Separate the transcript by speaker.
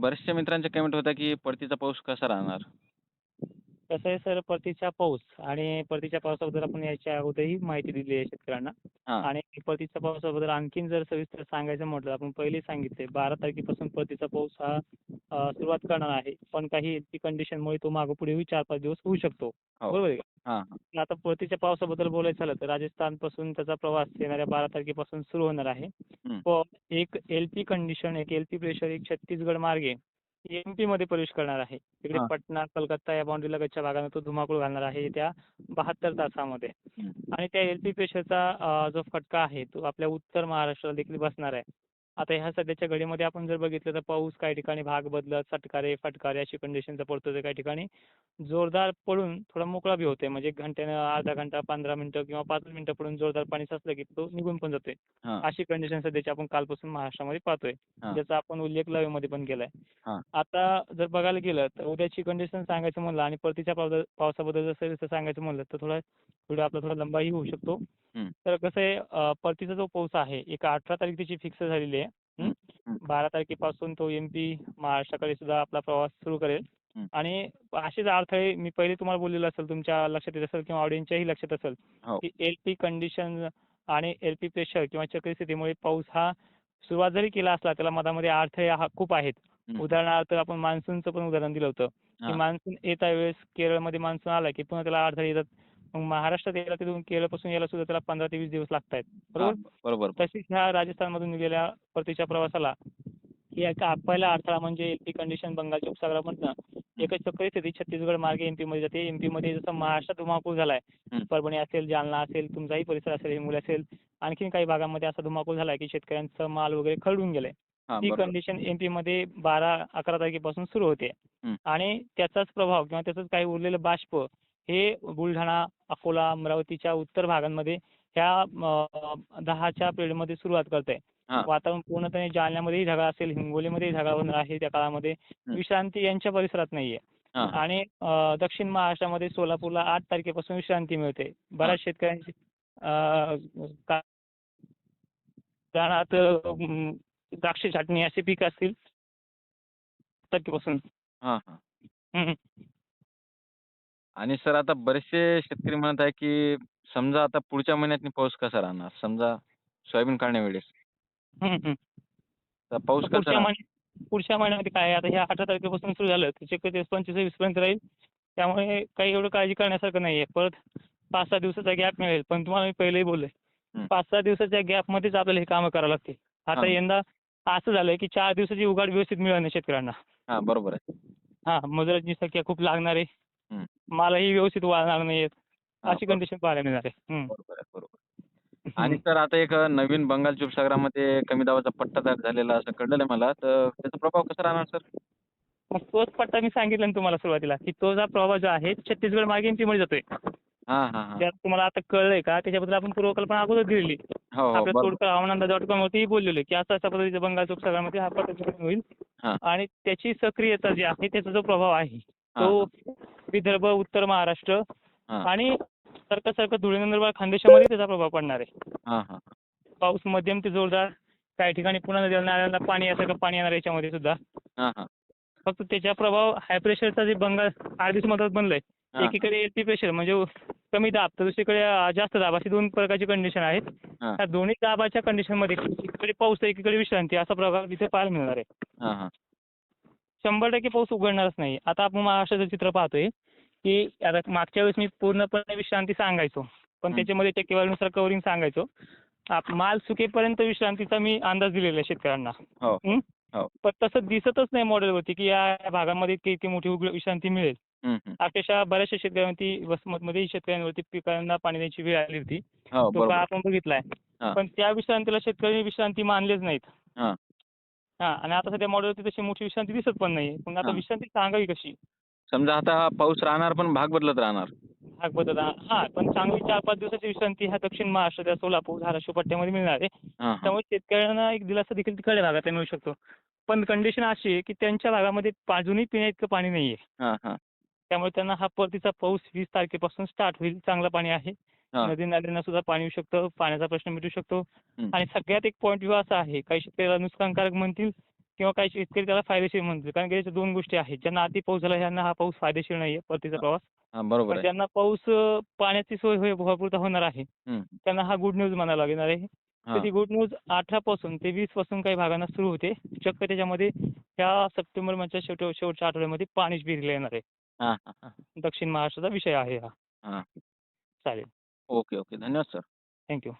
Speaker 1: बऱ्याचशा मित्रांच्या कमेंट होत्या की परतीचा पाऊस कसा राहणार?
Speaker 2: कसं आहे सर परतीचा पाऊस आणि परतीच्या पावसाबद्दल आपण याच्या अगोदरही माहिती दिली आहे शेतकऱ्यांना.
Speaker 1: हां.
Speaker 2: आणि परतीच्या पावसाबद्दल आणखीन जर सविस्तर सांगायचं म्हटलं आपण पहिले सांगितले बारा तारखेपासून परतीचा पाऊस हा अं, सुरुवात करणार आहे. पण काही कंडिशनमुळे तो मागे पुढे चार पाच दिवस होऊ शकतो.
Speaker 1: हो.
Speaker 2: बरोबर आहे का?
Speaker 1: हां
Speaker 2: आता परतीच्या पावसाबद्दल बोलायचं झालं तर राजस्थानपासून त्याचा प्रवास येणाऱ्या बारा तारखेपासून सुरू होणार आहे. व एक एल पी कंडिशन एक एल पी प्रेशर एक छत्तीसगड मार्गे एम पी मध्ये प्रवेश करणार आहे तिकडे. पटना कलकत्ता या बाउंड्री लगतच्या भागाने तो धुमाकूळ घालणार आहे त्या बहात्तर तासामध्ये. आणि त्या एल पी प्रेशरचा जो फटका आहे तो आपल्या उत्तर महाराष्ट्राला देखील बसणार आहे आता ह्या सध्याच्या घडीमध्ये आपण जर बघितलं तर पाऊस काही ठिकाणी भाग बदलत चटकारे फटकारे अशी कंडिशनचा पडतो तर काही ठिकाणी जोरदार पडून थोडा मोकळा बी होते म्हणजे घंट्यानं अर्धा घंटा पंधरा मिनिटं किंवा पाच मिनिटं पडून जोरदार पाणी साचलं की तो निघून पण जातोय अशी कंडिशन सध्याची आपण कालपासून महाराष्ट्रामध्ये पाहतोय. ज्याचा आपण उल्लेख लाईव्हमध्ये पण केलाय. आता जर बघायला गेलं तर उद्याची कंडिशन सांगायचं म्हणलं आणि परतीच्या पावसा पावसाबद्दल जर सांगायचं म्हणलं तर थोडा व्हिडिओ आपला थोडा लंबाही होऊ शकतो. तर कसं आहे परतीचा जो पाऊस आहे एक अठरा तारीख त्याची फिक्स झालेली आहे. बारा तारखेपासून तो एम पी महाराष्ट्राकडे सुद्धा आपला प्रवास सुरू करेल. आणि असेच अडथळे मी पहिले तुम्हाला बोललेलं असेल तुमच्या लक्षात येत असेल किंवा ऑडियन्सच्याही लक्षात असेल
Speaker 1: हो.
Speaker 2: की एल पी कंडिशन आणि एल पी प्रेशर किंवा चक्रस्थितीमुळे पाऊस हा सुरुवात जरी केला असला त्याला मधामध्ये अडथळे हा खूप आहेत. उदाहरणार्थ आपण मान्सूनचं पण उदाहरण दिलं होतं की. मान्सून येता वेळेस केरळमध्ये मान्सून आला की पुन्हा त्याला अडथळे येतात मग महाराष्ट्रात यायला तिथून केरळपासून यायला सुद्धा त्याला पंधरा ते वीस दिवस लागत आहेत बरोबर?
Speaker 1: बरोबर.
Speaker 2: तशीच ह्या राजस्थानमधून निघालेल्या परतीच्या प्रवासाला ही एक पहिला अडथळा म्हणजे एल कंडिशन बंगालच्या उपसागरामधनं एकच चक्री स्थिती छत्तीसगड मार्गे एमपी मध्ये जाते. एमपी मध्ये जसं महाराष्ट्रात धुमाकूळ झालाय. परभणी असेल जालना असेल तुमचाही परिसर असेल हिंगोली असेल आणखीन काही भागामध्ये असा धुमाकूळ झालाय की शेतकऱ्यांचा माल वगैरे खरडून गेलाय.
Speaker 1: हां
Speaker 2: कंडिशन एमपी मध्ये बारा अकरा तारखेपासून सुरू होते.
Speaker 1: आणि
Speaker 2: त्याचाच प्रभाव किंवा त्याचंच काही उरलेलं बाष्प हे बुलढाणा अकोला अमरावतीच्या उत्तर भागांमध्ये ह्या दहाच्या पिरियडमध्ये सुरुवात करते
Speaker 1: हां.
Speaker 2: वातावरण पूर्णपणे जालन्यामध्येही ढगाळ असेल हिंगोलीमध्येही ढगाळ होणार आहे त्या काळामध्ये. विश्रांती यांच्या परिसरात नाहीये. आणि दक्षिण महाराष्ट्रामध्ये सोलापूरला आठ तारखेपासून विश्रांती मिळते. बऱ्याच शेतकऱ्यांची अं, द्राक्ष छाटणी असे पीक असतील तारखेपासून.
Speaker 1: आणि सर आता बरेचसे शेतकरी म्हणत आहे की समजा आता पुढच्या महिन्यात पाऊस कसा राहणार? समजा सोयाबीन काढण्यावेळेस.
Speaker 2: हम्म, हम्म.
Speaker 1: तर पाऊस कसा
Speaker 2: पुढच्या
Speaker 1: राहणार?
Speaker 2: महिन्यात पुढच्या महिन्यामध्ये काय? आहे, आता ह्या अठरा तारखेपासून सुरू झालं. तर शक्यतो पंचवीस वीस पर्यंत राहील. त्यामुळे काही एवढं काळजी करण्यासारखं नाही आहे परत पाच सहा दिवसाचा गॅप मिळेल. पण तुम्हाला मी पहिलेही बोललोय.
Speaker 1: हम्म.
Speaker 2: पाच सहा दिवसाच्या गॅपमध्येच आपल्याला हे कामं करावं लागते आता
Speaker 1: हां.
Speaker 2: यंदा असं झालंय की चार दिवसाची उघाड व्यवस्थित नाही शेतकऱ्यांना.
Speaker 1: हां बरोबर आहे.
Speaker 2: हा मजुरांची संख्या खूप लागणार आहे. मालही व्यवस्थित वाळणार नाहीयेत.
Speaker 1: हां,
Speaker 2: अशी कंडिशन पाहायला मिळणार आहे. हम्म.
Speaker 1: बरोबर आहे बरोबर आणि सर आता एक नवीन बंगालच्या उपसागरामध्ये कमी दाबाचा पट्टा तयार झालेला असं कळलेलं आहे मला. तर त्याचा प्रभाव कसा राहणार सर?
Speaker 2: मग तोच पट्टा मी सांगितलं ना तुम्हाला सुरुवातीला की तो जो प्रवाह जो आहे छत्तीसगड मागे MP मध्ये जातोय.
Speaker 1: हां हां हां.
Speaker 2: ज्यात तुम्हाला आता कळलंय का? त्याच्याबद्दल आपण पूर्वकल्पना अगोदर दिलेली.
Speaker 1: हो हो
Speaker 2: आपल्या
Speaker 1: बरोबर.
Speaker 2: तोडकर हवामान डॉट कॉम वरती बोललेलो की असं अशा पद्धतीचं बंगालच्या उपसागरामध्ये हा पद्धतीने होईल.
Speaker 1: हां.
Speaker 2: आणि त्याची सक्रियता जी आहे त्याचा जो प्रभाव आहे
Speaker 1: हां
Speaker 2: तो विदर्भ उत्तर महाराष्ट्र
Speaker 1: हां.
Speaker 2: आणि सारखं सारखं धुळे नंदुरबार खानदेशामध्ये त्याचा प्रभाव पडणार आहे.
Speaker 1: हां हां.
Speaker 2: पाऊस मध्यम ते जोरदार काही ठिकाणी पुन्हा नद्या नाल्यांना पाणी यासारखं पाणी येणार याच्यामध्ये सुद्धा.
Speaker 1: हां हां.
Speaker 2: फक्त त्याचा प्रभाव हाय प्रेशरचा जे बंगाल दिवस मधात बनलंय
Speaker 1: हां.
Speaker 2: एकीकडे एलपी प्रेशर म्हणजे कमी दाब तर दुसरीकडे अं, जास्त दाब अशी दोन प्रकारची कंडिशन आहेत.
Speaker 1: हां.
Speaker 2: त्या दोन्ही दाबाच्या कंडिशनमध्ये एकीकडे पाऊस तर एकीकडे विश्रांती असा प्रकार तिथे पाहायला मिळणार आहे.
Speaker 1: हां हां.
Speaker 2: शंभर टक्के पाऊस उघडणारच नाही. आता आपण महाराष्ट्राचं चित्र पाहतोय की आता मागच्या वेळेस मी पूर्णपणे विश्रांती सांगायचो पण. त्याच्यामध्ये टक्केवारीनुसार कव्हरिंग सांगायचो. माल सुकेपर्यंत विश्रांतीचा मी अंदाज दिलेला आहे शेतकऱ्यांना.
Speaker 1: हो.
Speaker 2: हं? पण तसं दिसतच नाही मॉडेलवरती की या भागामध्ये इतकी इतकी मोठी विश्रांती मिळेल. अक्षरशः बऱ्याचशा शेतकऱ्यांवरती वसमतमध्येही शेतकऱ्यांवरती पिकांना पाणी द्यायची वेळ आली होती.
Speaker 1: हो
Speaker 2: तो काळ आपण बघितलाय. पण त्या विश्रांतीला शेतकरी विश्रांती मानलेच नाहीत.
Speaker 1: हां
Speaker 2: आणि आता सध्या मॉडेलवरती तशी मोठी विश्रांती दिसत पण नाही पण आता
Speaker 1: हां.
Speaker 2: विश्रांती सांगावी कशी?
Speaker 1: समजा आता हा पाऊस राहणार पण भाग बदलत राहणार.
Speaker 2: भाग बदल हा पण चांगली चार पाच दिवसाची विश्रांती ह्या दक्षिण महाराष्ट्र त्या सोलापूर धाराशिव पट्ट्यामध्ये मिळणार आहे.
Speaker 1: हां हां.
Speaker 2: त्यामुळे शेतकऱ्यांना एक दिलासा देखील तिकडे भागात मिळू शकतो. पण कंडिशन अशी आहे की त्यांच्या भागामध्ये अजूनही पिण्या इतकं पाणी नाही आहे
Speaker 1: हां हां.
Speaker 2: त्यामुळे त्यांना हा परतीचा पाऊस वीस तारखेपासून स्टार्ट होईल. चांगलं पाणी आहे. नदी नाल्यांना सुद्धा पाणी येऊ शकतं पाण्याचा प्रश्न मिटू शकतो. आणि सगळ्यात एक पॉईंट व्यू असा आहे काही शेतकऱ्याला नुकसानकारक म्हणतील किंवा काही शेतकरी त्याला फायदेशीर म्हणतील. कारण की याच्या दोन गोष्टी आहेत. ज्यांना अति पाऊस झाला ह्यांना हा पाऊस फायदेशीर नाही आहे परतीचा प्रवास.
Speaker 1: बरोबर
Speaker 2: ज्यांना पाऊस पाण्याची सोय होय भरपूर होणार आहे. त्यांना हा गुड न्यूज म्हणायला लागणार आहे. तर ती गुड न्यूज अठरा पासून ते वीसपासून काही भागांना सुरू होते. चक्क त्याच्यामध्ये ह्या सप्टेंबर महिन्याच्या शेवट शेवटच्या आठवड्यामध्ये पाणीच बिरले येणार आहे.
Speaker 1: हा हा हा.
Speaker 2: दक्षिण महाराष्ट्राचा विषय आहे
Speaker 1: हा.
Speaker 2: चालेल.
Speaker 1: ओके ओके धन्यवाद सर
Speaker 2: थँक्यू